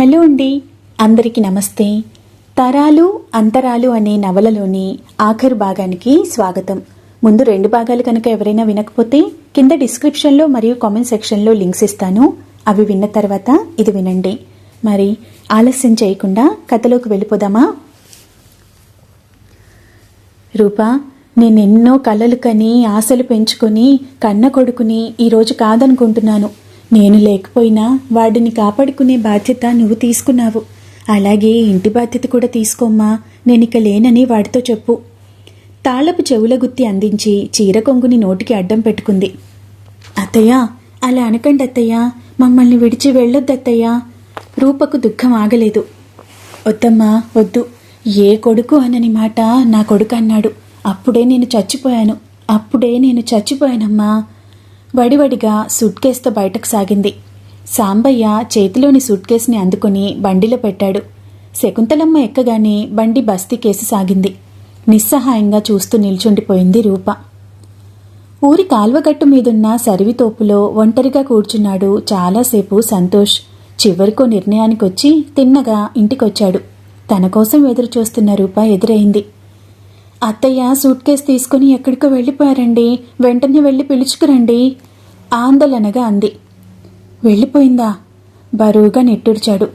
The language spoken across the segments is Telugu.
హలో అండి అందరికీ నమస్తే. తరాలు అంతరాలు అనే నవలలోని ఆఖరు భాగానికి స్వాగతం. ముందు రెండు భాగాలు కనుక ఎవరైనా వినకపోతే కింద డిస్క్రిప్షన్లో మరియు కామెంట్ సెక్షన్లో లింక్స్ ఇస్తాను. అవి విన్న తర్వాత ఇది వినండి. మరి ఆలస్యం చేయకుండా కథలోకి వెళ్ళిపోదామా? రూపా నేనెన్నో కలలు కని ఆశలు పెంచుకొని కన్న కొడుకుని ఈరోజు కాదనుకుంటున్నాను. నేను లేకపోయినా వాడిని కాపాడుకునే బాధ్యత నువ్వు తీసుకున్నావు. అలాగే ఇంటి బాధ్యత కూడా తీసుకోమ్మా. నేనిక లేనని వాడితో చెప్పు. తాళపు చెవుల గుత్తి అందించి చీర కొంగుని నోటికి అడ్డం పెట్టుకుంది. అత్తయ్య అలా అనకండి అత్తయ్య. మమ్మల్ని విడిచి వెళ్ళొద్దత్తయ్య రూపకు దుఃఖం ఆగలేదు. వద్దమ్మా వద్దు. ఏ కొడుకు అనని మాట నా కొడుకు అన్నాడు. అప్పుడే నేను చచ్చిపోయాను. అప్పుడే నేను చచ్చిపోయానమ్మా. వడివడిగా సూట్ కేసుతో బయటకు సాగింది. సాంబయ్య చేతిలోని సూట్ కేసుని అందుకుని బండిలో పెట్టాడు. శకుంతలమ్మ ఎక్కగానే బండి బస్తీ కేసి సాగింది. నిస్సహాయంగా చూస్తూ నిల్చుండిపోయింది రూప. ఊరి కాల్వగట్టు మీదున్న సరివితోపులో ఒంటరిగా కూర్చున్నాడు చాలాసేపు సంతోష్. చివరికో నిర్ణయానికొచ్చి తిన్నగా ఇంటికొచ్చాడు. తన కోసం ఎదురు చూస్తున్న రూప ఎదురైంది. అత్తయ్య సూట్ కేసు తీసుకుని ఎక్కడికో వెళ్ళిపోయారండి. వెంటనే వెళ్ళి పిలుచుకురండి. ఆందోళనగా అంది. వెళ్ళిపోయిందా? బరువుగా నిట్టూర్చాడు.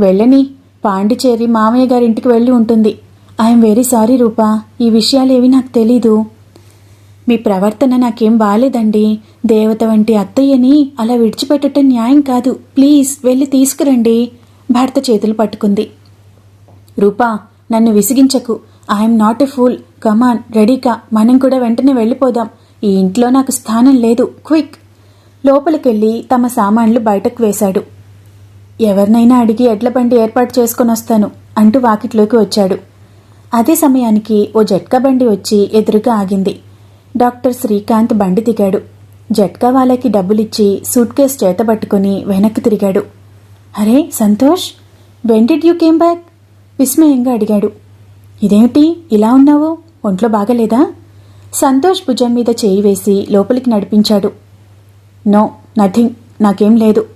వెళ్ళని. పాండిచేరి మామయ్య గారింటికి వెళ్ళి ఉంటుంది. I'm very sorry Roopa. ఈ విషయాలేవి నాకు తెలీదు. మీ ప్రవర్తన నాకేం బాలేదండి. దేవత వంటి అత్తయ్యని అలా విడిచిపెట్టడం న్యాయం కాదు. ప్లీజ్ వెళ్ళి తీసుకురండి. భర్త చేతులు పట్టుకుంది. రూపా నన్ను విసిగించకు. I'm not a fool come on రెడీకా మనం కూడా వెంటనే వెళ్ళిపోదాం. ఈ ఇంట్లో నాకు స్థానం లేదు. క్విక్ లోపలికెళ్ళి తమ సామాన్లు బయటకు వేశాడు. ఎవరినైనా అడిగి ఎడ్ల బండి ఏర్పాటు చేసుకొని వస్తాను అంటూ వాకిట్లోకి వచ్చాడు. అదే సమయానికి ఓ జట్కా బండి వచ్చి ఎదురుగా ఆగింది. డాక్టర్ శ్రీకాంత్ బండి దిగాడు. జట్కా వాళ్ళకి డబ్బులిచ్చి సూట్ కేస్ చేతబట్టుకుని వెనక్కి తిరిగాడు. అరే Santosh when did you came back విస్మయంగా అడిగాడు. ఇదేమిటి? ఇలా ఉన్నావు? ఒంట్లో బాగలేదా? సంతోష్ భుజం మీద చేయి వేసి లోపలికి నడిపించాడు. No nothing. నాకేం లేదు.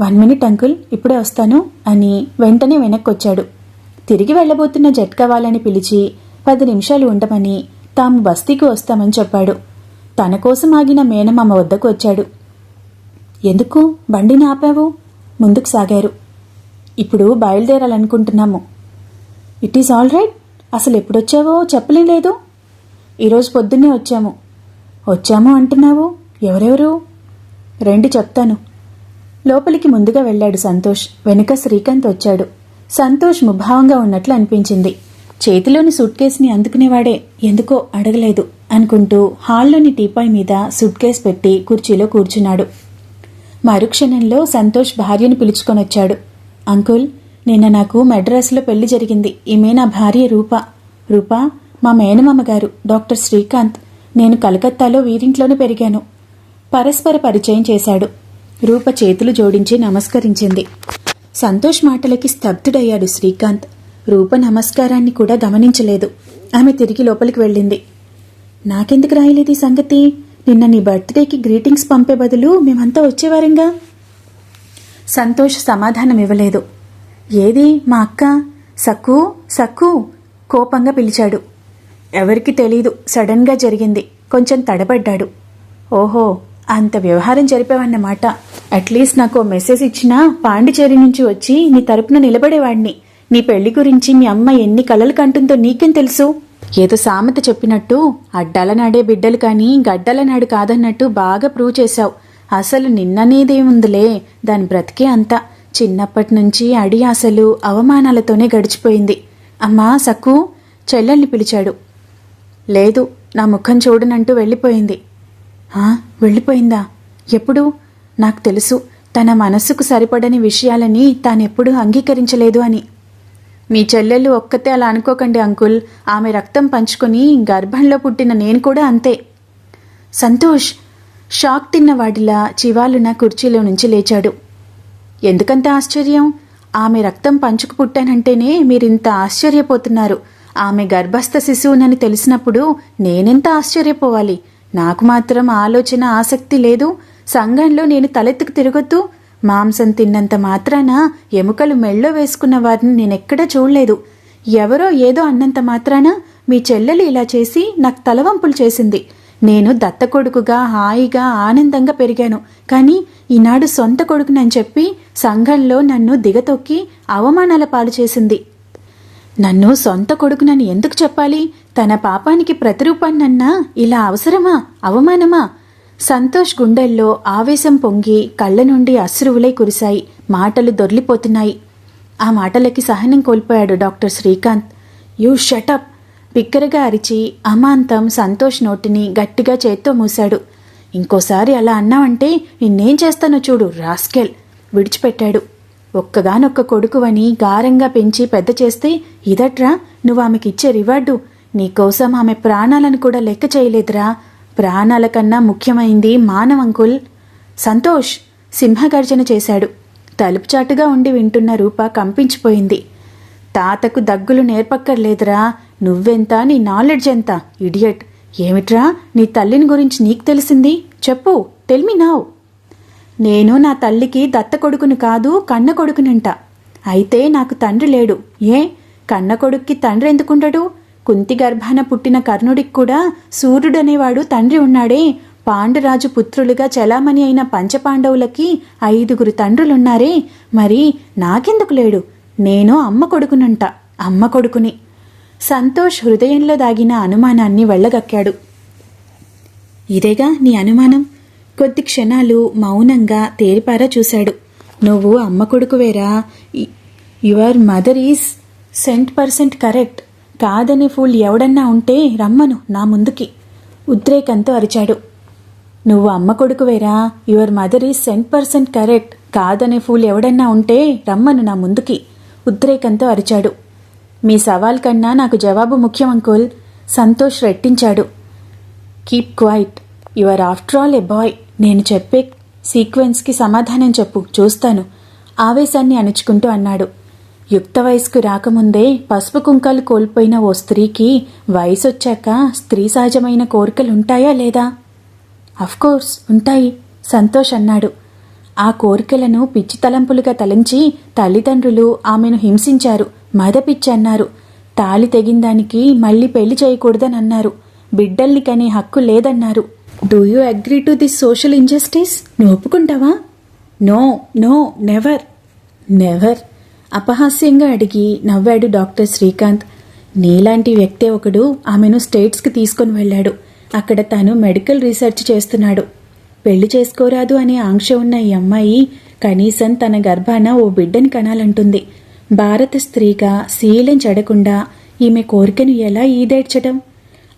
వన్ మినిట్ అంకుల్ ఇప్పుడే వస్తాను అని వెంటనే వెనక్కొచ్చాడు. తిరిగి వెళ్ళబోతున్న జట్కా వాళ్ళని పిలిచి పది నిమిషాలు ఉండమని తాము బస్తీకి వస్తామని చెప్పాడు. తన కోసం ఆగిన మేనమామ వద్దకు వచ్చాడు. ఎందుకు? బండిని ఆపావు? ముందుకు సాగారు. ఇప్పుడు బయలుదేరాలనుకుంటున్నాము. It is all right? అసలు ఎప్పుడొచ్చావో చెప్పలేదు ఈరోజు పొద్దున్నే వచ్చాము. వచ్చాము అంటున్నావు? ఎవరెవరు? రెండు చెప్తాను. లోపలికి ముందుగా వెళ్ళాడు సంతోష్. వెనుక శ్రీకాంత్ వచ్చాడు. సంతోష్ ముభావంగా ఉన్నట్లు అనిపించింది. చేతిలోని సూట్ కేసుని అందుకునేవాడే. ఎందుకో అడగలేదు. అనుకుంటూ హాల్లోని టీపాయ్ మీద సూట్ కేస్ పెట్టి కుర్చీలో కూర్చున్నాడు. మరుక్షణంలో సంతోష్ భార్యను పిలుచుకొనొచ్చాడు. అంకుల్ నిన్న నాకు మెడ్రాస్లో పెళ్ళి జరిగింది. ఈమె నా భార్య రూప. రూప మా మేనమామ గారు డాక్టర్ శ్రీకాంత్. నేను కలకత్తాలో వీరింట్లోనే పెరిగాను. పరస్పర పరిచయం చేశాడు. రూప చేతులు జోడించి నమస్కరించింది. సంతోష్ మాటలకి స్తబ్దుడయ్యాడు శ్రీకాంత్. రూప నమస్కారాన్ని కూడా గమనించలేదు. ఆమె తిరిగి లోపలికి వెళ్ళింది. నాకెందుకు రాయలేదు ఈ సంగతి? నిన్న నీ బర్త్డేకి గ్రీటింగ్స్ పంపే బదులు మేమంతా వచ్చేవారంగా? సంతోష్ సమాధానం ఇవ్వలేదు ఏది మా అక్క? సక్కు సక్కు కోపంగా పిలిచాడు. ఎవరికి తెలీదు సడన్గా జరిగింది. కొంచెం తడబడ్డాడు. ఓహో అంత వ్యవహారం జరిపావన్నమాట. అట్లీస్ట్ నాకు మెసేజ్ ఇచ్చినా పాండిచేరి నుంచి వచ్చి నీ తరపున నిలబడేవాణ్ణి నీ పెళ్ళి గురించి మీ అమ్మ ఎన్ని కలలు కంటుందో నీకేం తెలుసు? ఏదో సామెత చెప్పినట్టు అడ్డాల నాడే బిడ్డలు కానీ గడ్డల నాడు కాదన్నట్టు బాగా ప్రూవ్ చేశావు. అసలు నిన్ననేదేముందిలే? దాని బ్రతికే అంతా. చిన్నప్పటి నుంచి అడి ఆశలు అవమానాలతోనే గడిచిపోయింది. అమ్మా సక్కు చెల్లెల్ని పిలిచాడు. లేదు నా ముఖం చూడనంటూ వెళ్ళిపోయింది. "ఆ, వెళ్ళిపోయిందా? ఎప్పుడు? నాకు తెలుసు. తన మనస్సుకు సరిపడని విషయాలని తానెప్పుడూ అంగీకరించలేదు అని. మీ చెల్లెళ్ళు ఒక్కతే అలా అనుకోకండి అంకుల్. ఆమె రక్తం పంచుకొని గర్భంలో పుట్టిన నేను కూడా అంతే. సంతోష్ షాక్ తిన్న వాడిలా చివాలున కుర్చీలో నుంచి లేచాడు. ఎందుకంత ఆశ్చర్యం? ఆమె రక్తం పంచుకు పుట్టానంటేనే మీరింత ఆశ్చర్యపోతున్నారు. ఆమె గర్భస్థ శిశువునని తెలిసినప్పుడు నేనెంత ఆశ్చర్యపోవాలి? నాకు మాత్రం ఆలోచన ఆసక్తి లేదు. సంఘంలో నేను తలెత్తుకు తిరగొద్దు. మాంసం తిన్నంత మాత్రాన ఎముకలు మెళ్ళో వేసుకున్న వారిని నేనెక్కడా చూడలేదు. ఎవరో ఏదో అన్నంత మాత్రాన మీ చెల్లెలు ఇలా చేసి నాకు తలవంపులు చేసింది. నేను దత్త కొడుకుగా హాయిగా ఆనందంగా పెరిగాను. కానీ ఈనాడు సొంత కొడుకునని చెప్పి సంఘంలో నన్ను దిగతొక్కి అవమానాల పాలు చేసింది. నన్ను సొంత కొడుకునని ఎందుకు చెప్పాలి? తన పాపానికి ప్రతిరూపాన్నన్నా ఇలా అవసరమా? అవమానమా? సంతోష్ గుండెల్లో ఆవేశం పొంగి కళ్ళ నుండి అశ్రువులై కురిశాయి. మాటలు దొర్లిపోతున్నాయి. ఆ మాటలకి సహనం కోల్పోయాడు doctor Srikanth. You shut up బిక్కరగా అరిచి అమాంతం సంతోష్ నోటిని గట్టిగా చేత్తో మూశాడు. ఇంకోసారి అలా అన్నావంటే నిన్నేం చేస్తానో చూడు రాస్కెల్ విడిచిపెట్టాడు. ఒక్కగానొక్క కొడుకువని గారంగా పెంచి పెద్ద చేస్తే ఇదట్రా? నువ్వు ఆమెకిచ్చే రివార్డు. నీకోసం ఆమె ప్రాణాలను కూడా లెక్క చేయలేదురా. ప్రాణాల కన్నా ముఖ్యమైంది మానవంకుల్ సంతోష్ సింహగర్జన చేశాడు. తలుపుచాటుగా ఉండి వింటున్న రూప కంపించిపోయింది. తాతకు దగ్గులు నేర్పక్కర్లేదురా. నువ్వెంత? నీ నాలెడ్జ్ ఎంత? ఇడియట్ ఏమిట్రా? నీ తల్లిని గురించి నీకు తెలిసింది? చెప్పు. టెల్మి నావ్ నేను నా తల్లికి దత్త కొడుకును కాదు కన్న కొడుకునంట. అయితే నాకు తండ్రి లేడు. ఏ? కన్న కొడుక్కి తండ్రి ఎందుకుండడు? కుంతి గర్భాన పుట్టిన కర్ణుడికి కూడా సూర్యుడనేవాడు తండ్రి ఉన్నాడే. పాండురాజు పుత్రులుగా చలామణి అయిన పంచపాండవులకి ఐదుగురు తండ్రులున్నారే. మరి నాకెందుకు లేడు? నేను అమ్మ కొడుకునంట. అమ్మ కొడుకుని. సంతోష్ హృదయంలో దాగిన అనుమానాన్ని వెళ్ళగక్కాడు. ఇదేగా నీ అనుమానం? కొద్ది క్షణాలు మౌనంగా తేరిపారా చూశాడు. నువ్వు అమ్మ కొడుకువేరా? Your mother is cent percent correct. కాదని ఫూల్ ఎవడన్నా ఉంటే రమ్మను నా ముందుకి ఉద్రేకంతో అరిచాడు. నువ్వు అమ్మ కొడుకువేరా? Your mother is cent percent correct. కాదనే ఫూల్ ఎవడన్నా ఉంటే రమ్మను నా ముందుకి ఉద్రేకంతో అరిచాడు. మీ సవాల్ కన్నా నాకు జవాబు ముఖ్యం uncle. Santosh రెట్టించాడు. Keep quiet. You are after all a boy. నేను చెప్పే సీక్వెన్స్కి సమాధానం చెప్పు. చూస్తాను. ఆవేశాన్ని అణుచుకుంటూ అన్నాడు. యుక్త వయస్కు రాకముందే పసుపు కుంకాలు కోల్పోయిన ఓ స్త్రీకి వయసొచ్చాక స్త్రీ సహజమైన కోరికలుంటాయా లేదా? అఫ్కోర్స్ ఉంటాయి సంతోష్ అన్నాడు. ఆ కోరికలను పిచ్చి తలంపులుగా తలంచి తల్లిదండ్రులు ఆమెను హింసించారు. మదపిచ్చన్నారు. తాలి తెగిందానికి మళ్ళీ పెళ్ళి చేయకూడదని అన్నారు బిడ్డల్ని కనే హక్కు లేదన్నారు. Do you agree to this social injustice నువ్వు ఒప్పుకుంటావా నో నో నెవర్ నెవర్ అపహాస్యంగా అడిగి నవ్వాడు డాక్టర్ శ్రీకాంత్. నీలాంటి వ్యక్తే ఒకడు ఆమెను స్టేట్స్కి తీసుకొని వెళ్ళాడు. అక్కడ తను మెడికల్ రీసెర్చ్ చేస్తున్నాడు. పెళ్ళి చేసుకోరాదు అనే ఆంక్ష ఉన్న ఈ అమ్మాయి కనీసం తన గర్భాన ఓ బిడ్డని కనాలంటుంది. భారత స్త్రీగా శీలం చెడకుండా ఈమె కోరికను ఎలా ఈదేడ్చటం?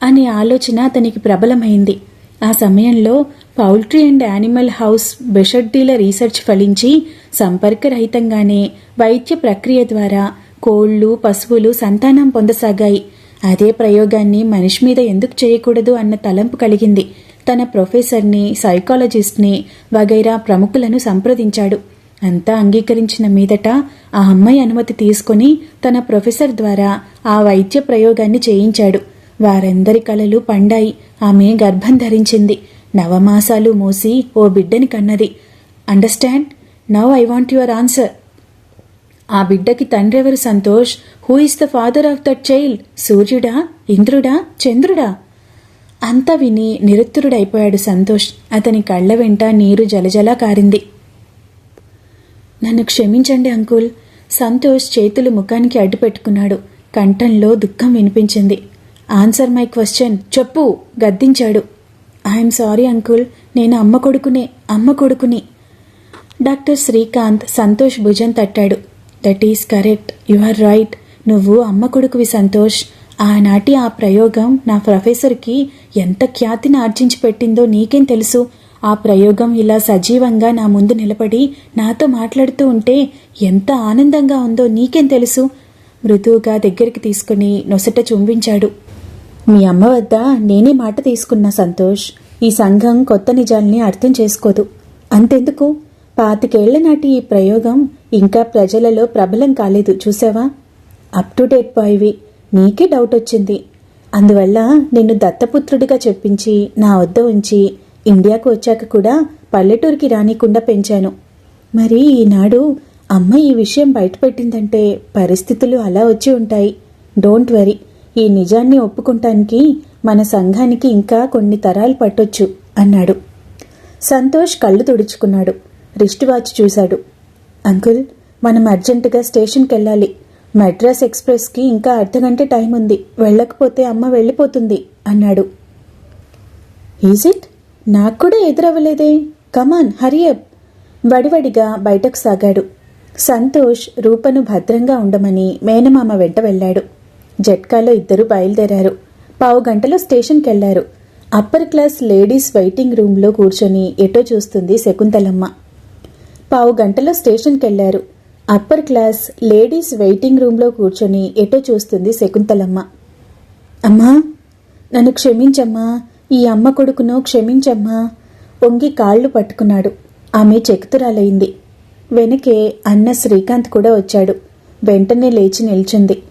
అనే ఆలోచన అతనికి ప్రబలమైంది. ఆ సమయంలో పౌల్ట్రీ అండ్ యానిమల్ హౌస్ బెషడ్డీల రీసెర్చ్ ఫలించి సంపర్కరహితంగానే వైద్య ప్రక్రియ ద్వారా కోళ్ళు పశువులు సంతానం పొందసాగాయి. అదే ప్రయోగాన్ని మనిషి మీద ఎందుకు చేయకూడదు అన్న తలంపు కలిగింది. తన ప్రొఫెసర్ని సైకాలజిస్ట్ని వగైరా ప్రముఖులను సంప్రదించాడు. అంతా అంగీకరించిన మీదట ఆ అమ్మాయి అనుమతి తీసుకుని తన ప్రొఫెసర్ ద్వారా ఆ వైద్య ప్రయోగాన్ని చేయించాడు. వారందరి కలలు పండాయి. ఆమె గర్భం ధరించింది. నవమాసాలు మోసి ఓ బిడ్డని కన్నది. Understand? Now I want your answer. ఆ బిడ్డకి తండ్రెవరు Santosh? Who is the father of that child? సూర్యుడా? ఇంద్రుడా? చంద్రుడా? అంతా విని నిరుత్తరుడైపోయాడు సంతోష్. అతని కళ్ళ వెంట నీరు జలజలా కారింది. నన్ను క్షమించండి అంకుల్. సంతోష్ చేతులు ముఖానికి అడ్డుపెట్టుకున్నాడు. కంఠంలో దుఃఖం వినిపించింది. Answer my question. చెప్పు గద్దించాడు. I'm sorry uncle. నేను అమ్మ కొడుకునే అమ్మ కొడుకుని. డాక్టర్ శ్రీకాంత్ సంతోష్ భుజం తట్టాడు. That is correct you are right నువ్వు అమ్మ కొడుకువి సంతోష్. ఆనాటి ఆ ప్రయోగం నా ప్రొఫెసర్కి ఎంత ఖ్యాతిని ఆర్జించి పెట్టిందో నీకేం తెలుసు? ఆ ప్రయోగం ఇలా సజీవంగా నా ముందు నిలబడి నాతో మాట్లాడుతూ ఉంటే ఎంత ఆనందంగా ఉందో నీకేం తెలుసు? మృదువుగా దగ్గరికి తీసుకుని నొసట చుంబించాడు. మీ అమ్మ వద్ద నేనే మాట తీసుకున్నా సంతోష్. ఈ సంఘం కొత్త నిజాల్ని అర్థం చేసుకోదు. అంతెందుకు? పాతికేళ్ళ నాటి ఈ ప్రయోగం ఇంకా ప్రజలలో ప్రబలం కాలేదు చూసావా? అప్ టు డేట్ బాయ్వి. నీకే డౌట్ వచ్చింది. అందువల్ల నిన్ను దత్తపుత్రుడిగా చెప్పించి నా వద్ద ఉంచి ఇండియాకు వచ్చాక కూడా పల్లెటూరికి రానికుండా పెంచాను. మరి ఈనాడు అమ్మ ఈ విషయం బయటపెట్టిందంటే పరిస్థితులు అలా వచ్చి ఉంటాయి. Don't worry. ఈ నిజాన్ని ఒప్పుకుంటానికి మన సంఘానికి ఇంకా కొన్ని తరాలు పట్టొచ్చు అన్నాడు. సంతోష్ కళ్ళు తుడుచుకున్నాడు. రిస్ట్ వాచ్ చూశాడు. అంకుల్ మనం అర్జెంటుగా స్టేషన్కి వెళ్ళాలి మద్రాస్ ఎక్స్ప్రెస్కి ఇంకా అర్ధగంట టైం ఉంది వెళ్ళకపోతే అమ్మ వెళ్ళిపోతుంది అన్నాడు. Is it? నాకు కూడా ఎదురవ్వలేదే కమాన్ హరియప్ వడివడిగా బయటకు సాగాడు. సంతోష్ రూపను భద్రంగా ఉండమని మేనమామ వెంట వెళ్ళాడు. జట్కాలో ఇద్దరు బయలుదేరారు. పావు గంటలో స్టేషన్కి వెళ్ళారు అప్పర్ క్లాస్ లేడీస్ వెయిటింగ్ రూమ్లో కూర్చొని ఎటో చూస్తుంది శకుంతలమ్మ. పావు గంటలో స్టేషన్కి వెళ్ళారు అప్పర్ క్లాస్ లేడీస్ వెయిటింగ్ రూమ్లో కూర్చొని ఎటో చూస్తుంది శకుంతలమ్మ. అమ్మా నన్ను క్షమించమ్మా. ఈ అమ్మ కొడుకును క్షమించమ్మా వంగి కాళ్ళు పట్టుకున్నాడు. ఆమె చెకుతురాలైంది. వెనకే అన్న శ్రీకాంత్ కూడా వచ్చాడు. వెంటనే లేచి నిల్చుంది.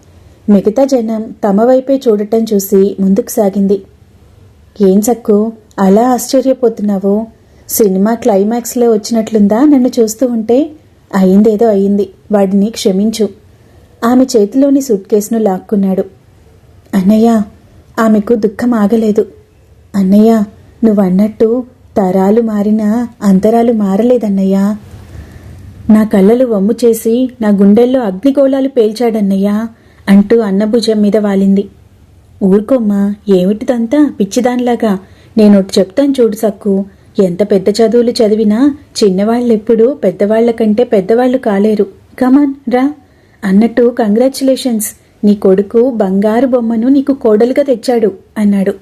మిగతా జనం తమ వైపే చూడటం చూసి ముందుకు సాగింది. ఏం సక్కు అలా ఆశ్చర్యపోతున్నావు? సినిమా క్లైమాక్స్లో వచ్చినట్లుందా? నన్ను చూస్తూ ఉంటే? అయిందేదో అయింది. వాడిని క్షమించు. ఆమె చేతిలోని సూట్ కేసును లాక్కున్నాడు. అన్నయ్య ఆమెకు దుఃఖం ఆగలేదు. అన్నయ్య నువ్వన్నట్టు తరాలు మారినా అంతరాలు మారలేదన్నయ్యా. నా కళ్ళలు వమ్ము చేసి నా గుండెల్లో అగ్నిగోళాలు పేల్చాడన్నయ్యా అంటూ అన్నభుజం మీద వాలింది. ఊరుకోమ్మా ఏమిటిదంతా? పిచ్చిదానిలాగా. నేనొకటి చెప్తాను చూడు సక్కు. ఎంత పెద్ద చదువులు చదివినా చిన్నవాళ్ళెప్పుడూ పెద్దవాళ్ళ కంటే పెద్దవాళ్ళు కాలేరు. కమాన్ రా. అన్నట్టు కంగ్రాచులేషన్స్ నీ కొడుకు బంగారు బొమ్మను నీకు కోడలుగా తెచ్చాడు అన్నాడు.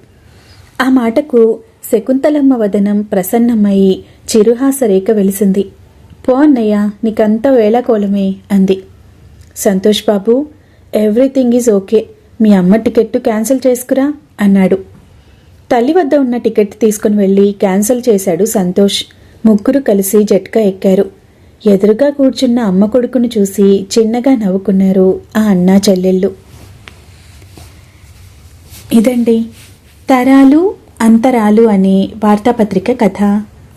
ఆ మాటకు శకుంతలమ్మ వదనం ప్రసన్నమయ్యి చిరుహాస రేఖ వెలిసింది. పో అన్నయ్య నీకంత వేళాకోలమే అంది. సంతోష్ బాబు ఎవ్రీథింగ్ ఈజ్ ఓకే. మీ అమ్మ టికెట్టు క్యాన్సిల్ చేసుకురా అన్నాడు. తల్లి వద్ద ఉన్న టికెట్ తీసుకుని వెళ్ళి క్యాన్సిల్ చేశాడు సంతోష్. ముగ్గురు కలిసి జట్కా ఎక్కారు. ఎదురుగా కూర్చున్న అమ్మ కొడుకును చూసి చిన్నగా నవ్వుకున్నారు ఆ అన్నా చెల్లెళ్ళు. ఇదండి తరాలు అంతరాలు అనే వార్తాపత్రిక కథ.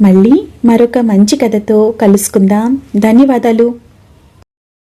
మళ్ళీ మరొక మంచి కథతో కలుసుకుందాం. ధన్యవాదాలు.